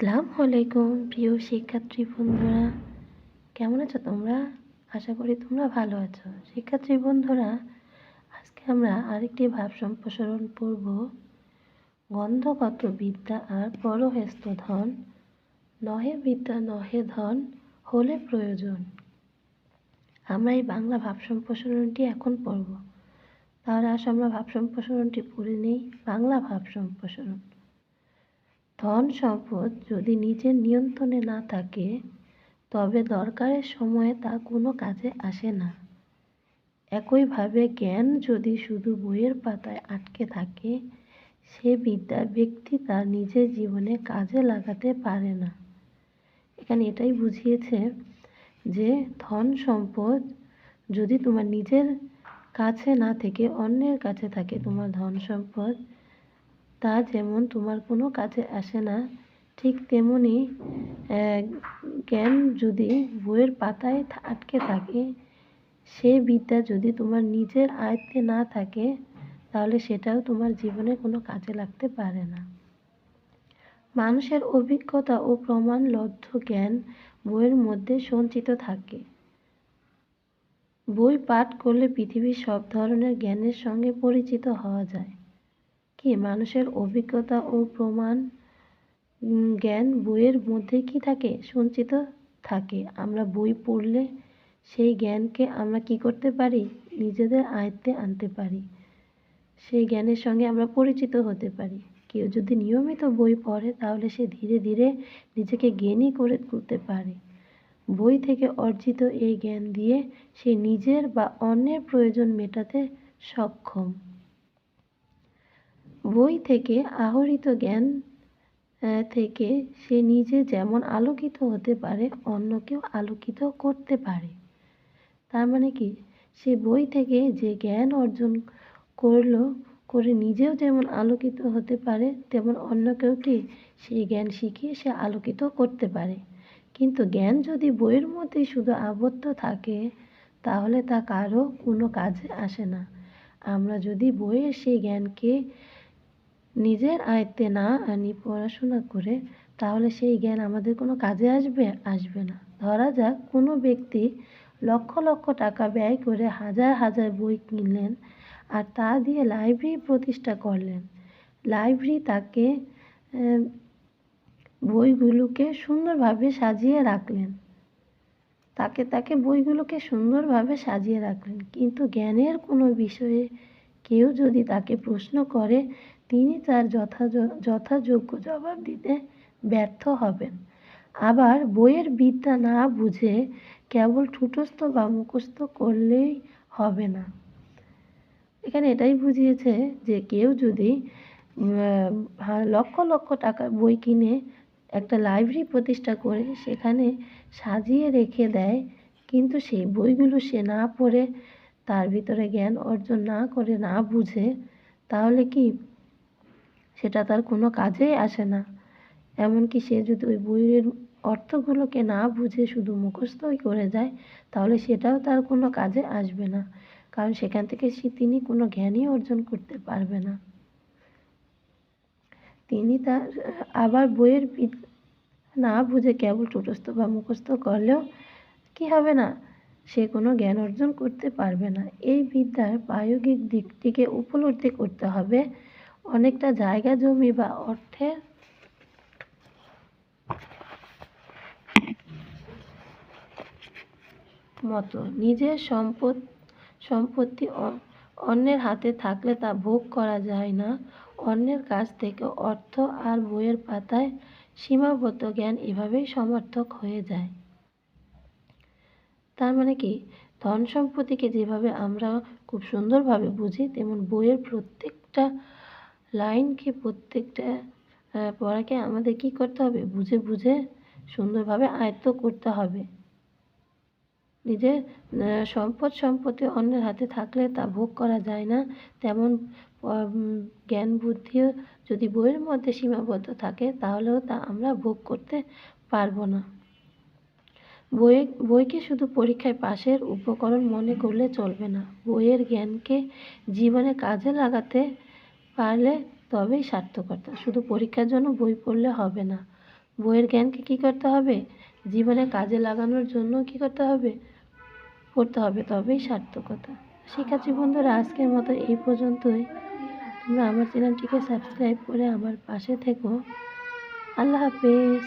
আসসালামু আলাইকুম প্রিয় শিক্ষার্থী বন্ধুরা। কেমন আছো তোমরা? আশা করি তোমরা ভালো আছো। শিক্ষার্থী বন্ধুরা, আজকে আমরা আরেকটি ভাব সম্প্রসারণ পড়ব। গন্ধগত বিদ্যা আর পরহেস্ত ধন নহে বিদ্যা, নহে ধন, হলে প্রয়োজন। আমরা এই বাংলা ভাব সম্প্রসারণটি এখন পড়ব। তাহলে আসো আমরা ভাব সম্প্রসারণটি পড়ে নিই। বাংলা ভাব সম্প্রসারণ। ধন সম্পদ যদি নিজের নিয়ন্ত্রণে না থাকে, তবে দরকারের সময়ে তা কোনো কাজে আসে না। একইভাবে জ্ঞান যদি শুধু বইয়ের পাতায় আটকে থাকে, সে বিদ্যা ব্যক্তি তার নিজের জীবনে কাজে লাগাতে পারে না। এখানে এটাই বুঝিয়েছে যে ধন সম্পদ যদি তোমার নিজের কাছে না থেকে অন্যের কাছে থাকে, তোমার ধন সম্পদ তা যেমন তোমার কোনো কাজে আসে না, ঠিক তেমনি জ্ঞান যদি বইয়ের পাতায় আটকে থাকে, সে বিদ্যা যদি তোমার নিজের আয়ত্তে না থাকে, তাহলে সেটাও তোমার জীবনে কোনো কাজে লাগতে পারে না। মানুষের অভিজ্ঞতা ও প্রমাণলব্ধ জ্ঞান বইয়ের মধ্যে সঞ্চিত থাকে। বই পাঠ করলে পৃথিবীর সব ধরনের জ্ঞানের সঙ্গে পরিচিত হওয়া যায়। কি? মানুষের অভিজ্ঞতা ও প্রমাণ জ্ঞান বইয়ের মধ্যে কি থাকে? সঞ্চিত থাকে। আমরা বই পড়লে সেই জ্ঞানকে আমরা কি করতে পারি? নিজেদের আয়ত্তে আনতে পারি। সেই জ্ঞানের সঙ্গে আমরা পরিচিত হতে পারি। কেউ যদি নিয়মিত বই পড়ে, তাহলে সে ধীরে ধীরে নিজেকে জ্ঞানী করে তুলতে পারে। বই থেকে অর্জিত এই জ্ঞান দিয়ে সে নিজের বা অন্যের প্রয়োজন মেটাতে সক্ষম। বই থেকে আহরিত জ্ঞান থেকে সে নিজে যেমন আলোকিত হতে পারে অন্যকেও আলোকিত করতে পারে। তার মানে কি? সে বই থেকে যে জ্ঞান অর্জন করল, করে নিজেও যেমন আলোকিত হতে পারে, তেমন অন্যকেও কি সেই জ্ঞান শিখিয়ে সে আলোকিত করতে পারে। কিন্তু জ্ঞান যদি বইয়ের মধ্যেই শুধু আবদ্ধ থাকে, তাহলে তা কারও কোনো কাজে আসে না। আমরা যদি বইয়ের সেই জ্ঞানকে নিজের আয়ত্তে না আনি পড়াশোনা করে, তাহলে সেই জ্ঞান আমাদের কোনো কাজে আসবে আসবে না। ধরা যাক কোনো ব্যক্তি লক্ষ লক্ষ টাকা ব্যয় করে হাজার হাজার বই কিনলেন আর তা দিয়ে লাইব্রেরি প্রতিষ্ঠা করলেন। লাইব্রেরি তাকে বইগুলোকে সুন্দরভাবে সাজিয়ে রাখলেন। তাকে তাকে বইগুলোকে সুন্দরভাবে সাজিয়ে রাখলেন। কিন্তু জ্ঞানের কোনো বিষয়ে কেউ যদি তাকে প্রশ্ন করে তিনি তার যথাযোগ্য জবাব দিতে ব্যর্থ হবেন। আবার বইয়ের বিদ্যা না বুঝে কেবল ঠুটস্থ বা মুখস্থ করলেই হবে না। এখানে এটাই বুঝিয়েছে যে কেউ যদি লক্ষ লক্ষ টাকার বই কিনে একটা লাইব্রেরি প্রতিষ্ঠা করে সেখানে সাজিয়ে রেখে দেয়, কিন্তু সেই বইগুলো সে না পড়ে, তার ভিতরে জ্ঞান অর্জন না করে না বুঝে, তাহলে কি সেটা তার কোনো কাজেই আসে না। এমনকি সে যদি ওই বইয়ের অর্থগুলোকে না বুঝে শুধু মুখস্থই করে যায়, তাহলে সেটাও তার কোনো কাজে আসবে না। কারণ সেখান থেকে সে, তিনি কোনো জ্ঞানই অর্জন করতে পারবে না। তিনি তার, আবার বইয়ের না বুঝে কেবল টুটস্থ বা মুখস্থ করলেও কি হবে না? সে কোনো জ্ঞান অর্জন করতে পারবে না। এই বিদ্যার প্রায়োগিক দিকটিকে উপলব্ধি করতে হবে অনেকটা জায়গা জমি বা অর্থের মতো, নিজের সম্পদ, সম্পত্তি অন্যের হাতে থাকলে তা ভোগ করা যায় না। অন্যের কাছ থেকে অর্থ আর বইয়ের পাতায় সীমাবদ্ধ জ্ঞান এভাবেই সমর্থক হয়ে যায়। তার মানে কি? ধন সম্পত্তিকে যেভাবে আমরা খুব সুন্দরভাবে বুঝি, তেমন বইয়ের প্রত্যেকটা লাইনকে প্রত্যেকটা পড়াকে আমাদের কী করতে হবে? বুঝে বুঝে সুন্দরভাবে আয়ত্ত করতে হবে। নিজের সম্পদ সম্পত্তি অন্যের হাতে থাকলে তা ভোগ করা যায় না। তেমন জ্ঞান বুদ্ধিও যদি বইয়ের মধ্যে সীমাবদ্ধ থাকে, তাহলেও তা আমরা ভোগ করতে পারব না। বই, বইকে শুধু পরীক্ষায় পাশের উপকরণ মনে করলে চলবে না। বইয়ের জ্ঞানকে জীবনে কাজে লাগাতে পারলে তবেই সার্থকতা। শুধু পরীক্ষার জন্য বই পড়লে হবে না। বইয়ের জ্ঞানকে কী করতে হবে? জীবনে কাজে লাগানোর জন্য কী করতে হবে? পড়তে হবে তবেই সার্থকতা। শিক্ষার্থী বন্ধুরা, আজকের মতো এই পর্যন্তই। তোমরা আমার চ্যানেলটিকে সাবস্ক্রাইব করে আমার পাশে থেকো। আল্লাহ হাফেজ।